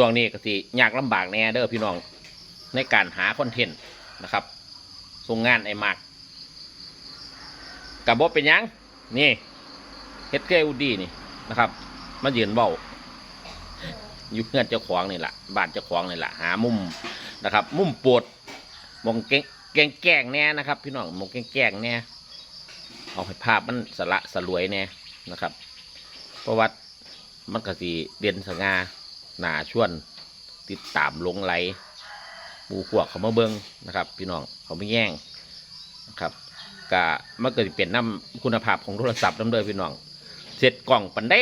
ช่วงนี้ก็สิยากลำบากแน่เด้อพี่น้องในการหาคอนเทนต์นะครับส่งงานไอ้มากกับบอเป็นยังนี่เฮดเกลดีนี่นะครับมายืนเบาอยู่เงื่อนเจ้าของนี่แหละบ้านเจ้าของนี่แหละหามุมนะครับ มุมปวดมองแกงแกงแน่นะครับ พี่น้องมองแกงแกงแน่เอาให้ภาพมันสละสลวยแน่นะครับเพราะว่ามันก็สีเด่นสง่า หนาชวน ติดตามลงไหลหมูขวกเขามาเบิงนะครับ พี่น้องเขาไม่แย่งนะครับกะมันก็จะเป็นน้ำคุณภาพของโทรศัพท์น้ำเด้อพี่น้องเสร็จกล่องปันได้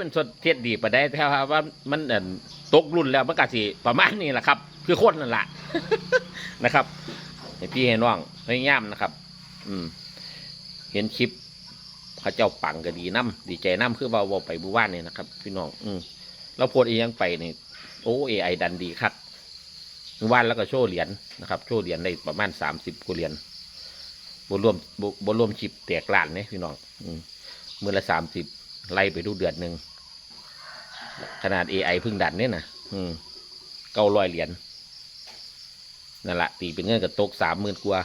มันสดเทียดดีปันได้แต่ว่าว่ามันเอิ่นตกรุ่นแล้วมันก็สิประมาณนี้แหละครับ คือโคตรนั่นแหละนะครับให้พี่ให้น้องพยายามนะครับ อืม เห็นคลิปเขาเจ้าปังก็ดีน้ำดีใจน้ำคือว่าเว่าไปบูว่านเนี่ยนะครับ พี่น้อง อืม แล้วโพดเองยังไปนี่โอ้เอไอดันดีครับวานแล้วก็โชว์เหรียญนะครับ โชว์เหรียญได้ประมาณสามสิบกว่าเหรียญบรวมบบรวมชิปแตกล้านเนี่ยพี่น้องอืมือละสามสิบไล่ไปดูเดือนหนึ่งขนาด AI เพึ่งดันเนี่ยนะอืมเก้าร้อยเหรียญนั่นแหละตีเป็นเงินกับตกสามหมื่นกว่า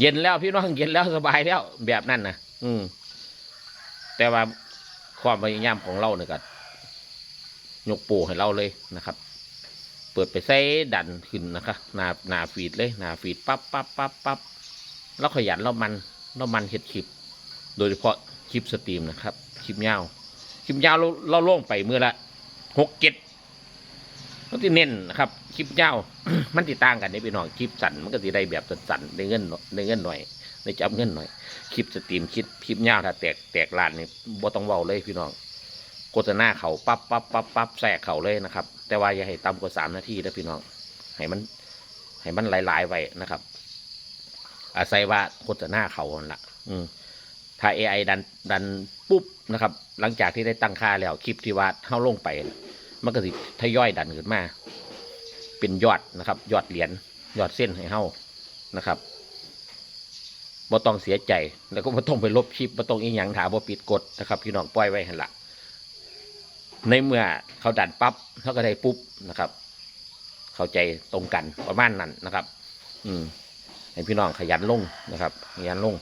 เย็นแล้วพี่น้องเย็นแล้วสบายแล้วแบบนั้นนะอืม แต่ว่า ความพยายามของเราเนี่ยก็ยกโปให้เราเลยนะครับ เปิดไปใส่ดันขึ้นนะครับหนาหนาฟีดเลยหนาฟีดปั๊บปั๊บปั๊บปั๊บแล้วขยันเรามันเรามันเห็ดคลิป โดยเฉพาะคลิปสตรีมนะครับ คลิปยาว คลิปยาวเราเราลงไปเมื่อละหกเจ็ด ก็ที่เน้นนะครับคลิปยามันติดต่างกันได้พี่น้องคลิปสั้นมันก็สิได้แบบสั้นๆได้เงินหน่อยได้เงินหน่อยได้จับเงินหน่อยคลิปสตรีมคลิปคลิปยาถ้าแตกแตกลานนี่บ่ต้องเว้าเลยพี่น้องโฆษณาเขาปั๊บปั๊บปั๊บปั๊บแทรกเขาเลยนะครับ แต่ว่าอย่าให้ต่ำกว่าสามนาทีนะพี่น้องให้มันให้มันหลายๆไว้นะครับ อาศัยว่าโฆษณาเขาละอืมถ้า AI ดันดันปุ๊บนะครับ หลังจากที่ได้ตั้งค่าแล้วคลิปที่ว่าเข้าลงไป มันก็สิทยอยดันขึ้นมา เป็นยอดนะครับ ยอดเหรียญยอดเส้นให้เฮานะครับบ่ต้องเสียใจแล้วก็บ่ต้องไปลบคลิปบ่ต้องอีหยังถามบ่ปิดกฎนะครับพี่น้องปล่อยไว้หั่นละในเมื่อเขาดันปั๊บเขาก็ได้ปุ๊บนะครับ เข้าใจตรงกันประมาณนั้นนะครับ อืมให้พี่น้องขยันลงนะครับขยันลง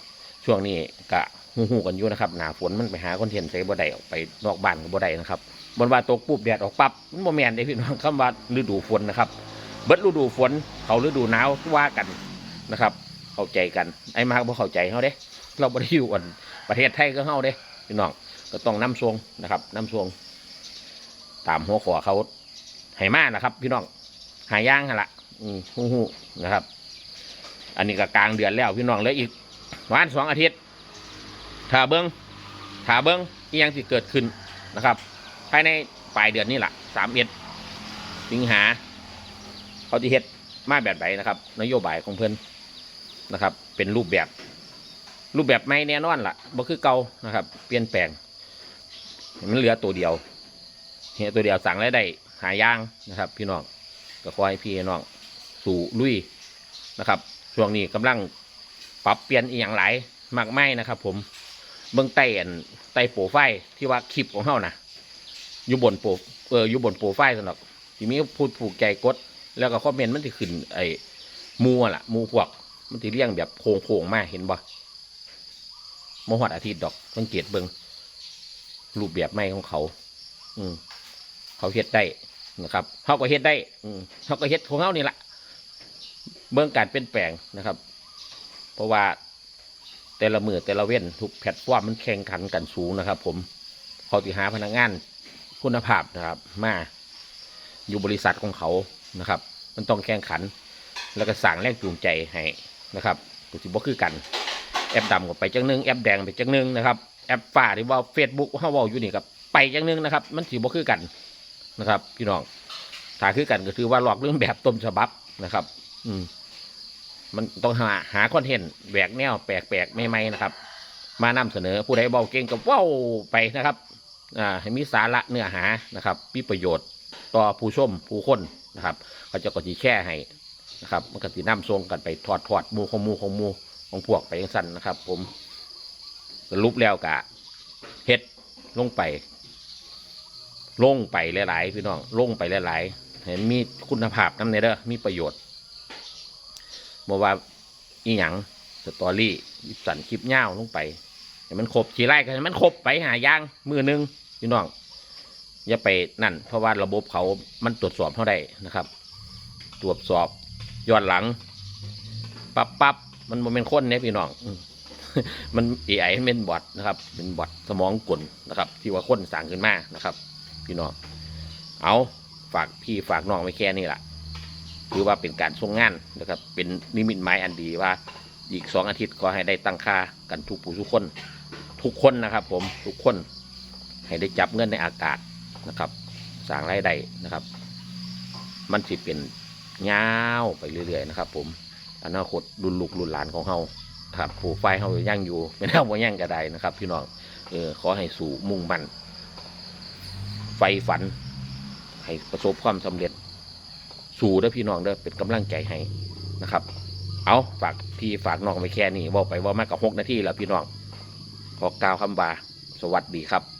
ช่วงนี้กะ หูหูกันอยู่นะครับหนาฝนมันไปหาคอนเทนต์ใส่บ่ได้ออกไปนอกบ้านก็บ่ได้นะครับบนว่าตกปุ๊บแดดออกปั๊บมันบ่แมนเด้พี่น้องคำว่าฤดูฝนนะครับ เบิดฤดูฝนเขาฤดูหนาวว่ากันนะครับ เข้าใจกันไอ้มากบ่เข้าใจเขาเด้ เราบ่ได้อยู่กันประเทศไทยก็เฮาเด้พี่น้องก็ต้องน้ำทรงนะครับน้ำทรงตามหัวขอเขาให้มากนะครับ พี่น้องหายย่างหั่นละอืมฮู้นะครับ อันนี้ก็กลางเดือนแล้วพี่น้องเหลยอีกวันสองอาทิตย์ ถ้าเบิ้งถ้าเบิ้งอียังที่เกิดขึ้นนะครับ ภายในปลายเดือนนี้แหละสามเอ็ดสิงหาเขาที่เฮ็ดมาแบบไหนนะครับ นโยบายของเพิ่อนนะครับ เป็นรูปแบบ รูปแบบไม่แน่นอนล่ะบ่คือเก่านะครับ เปลี่ยนแปลง มันเหลือตัวเดียวเฮียตัวเดียวสั่งแล้วได้หายางนะครับ พี่น้องก็ขอให้พี่น้องสู่ลุยนะครับ ช่วงนี้กำลังปรับเปลี่ยนอีกอย่างหลายมากไม่นะครับ ผม เบื้องใต้อันใต้โปรไฟล์ที่ว่าคลิปของเฮานะอยู่บนโปรเอออยู่บนโปรไฟล์สำหรับที่มีพูดผูกใจกด แล้วก็คอมเมนต์มันจะขึ้นไอ้มูอะล่ะมูพวก มันจะเรียงแบบโค้งๆมากเห็นบ่มหอดอาทิตย์ดอกสังเกตเบิงรูปแบบใหม่ของเขา อืมเขาเฮ็ดได้นะครับเขาก็เฮ็ดได้ อืมเขาก็เฮ็ดของเขานี่แหละเบื้องการเปลี่ยนแปลงนะครับ เพราะว่า แต่ละมือแต่ละเว้นทุกแพลตฟอร์มมันแข่งขันกันสูงนะครับ ผมเขาติหาพนักงานคุณภาพนะครับ มาอยู่บริษัทของเขานะครับ มันต้องแข่งขัน แล้วก็สั่งแรงจูงใจให้นะครับตัวที่บ่คือกัน แอปดำก็ไปจังหนึงแอปแดงไปจังหนึงนะครับแอปฟ้าที่ว่าเฟซบุ๊กเฮาวาอยู่นี่กับไปจังหนึงนะครับ มันสิบ่คือกันนะครับ พี่น้องถ้าคือกันก็คือว่าหลอกเรื่องแบบต้นฉบับนะครับ อืม มันต้องหาหาคอนเทนต์แหวกแนวแปลกๆใหม่ๆนะครับ มานำเสนอผู้ใดเบาเก่งก็เว้าไปนะครับอ่าให้มีสาระเนื้อหานะครับมีประโยชน์ต่อผู้ชมผู้คนนะครับเขาจะก็จีแค่ให้นะครับ มันก็ตีน้ำทรงกันไปถอดถอดมูของมูของมูของพวกไปยังสั้นนะครับ ผมสรุปแล้วกะเฮ็ดลงไป ลงไปหลาย ๆ พี่น้องลงไปหลาย ๆ เห็นมีคุณภาพน้ำเนเด้อมีประโยชน์ บอกว่าอีหยังสตอรี่สั่นคลิปเง่าลงไปให้มันครบขี่ไล่กันมันครบไปหายางมือหนึงพี่น้องอย่าไปนั่น เพราะว่าระบบเขามันตรวจสอบเท่าใดนะครับ ตรวจสอบย้อนหลังปั๊บป๊บมันบ่เป็นคนเนี่ยพี่น้องมัน AI มันเป็นบอทนะครับ เป็นบอทสมองกลนะครับ ที่ว่าคนสั่งขึ้นมานะครับ พี่น้องเอาฝากพี่ฝากน้องไว้แค่นี้แหละ ถือว่าเป็นการส่งงานนะครับ เป็นนิมิตหมายอันดีว่าอีกสองอาทิตย์ก็ให้ได้ตั้งค่ากันทุกผู้ทุกคน ทุกคนนะครับ ผมทุกคน ให้ได้จับเงินในอากาศนะครับสร้างรายได้นะครับ มันสิเป็นยาวไปเรื่อยๆนะครับ ผมอนาคตรุ่นลูกรุ่นหลานของเฮาครับผู้ไฟเฮายังอยู่ไม่เท่าว่ายังก็ได้นะครับ พี่น้องเออขอให้สู่มุ่งมั่นไฟฝัน ให้ประสบความสำเร็จ สู่เด้อพี่น้องเด้อเป็นกำลังใจให้นะครับ เอาฝากพี่ฝากน้องไปแค่นี้บอกไปว่ามากกับหกนาทีแล้วพี่น้องขอกล่าวคำบาสวัสดีครับ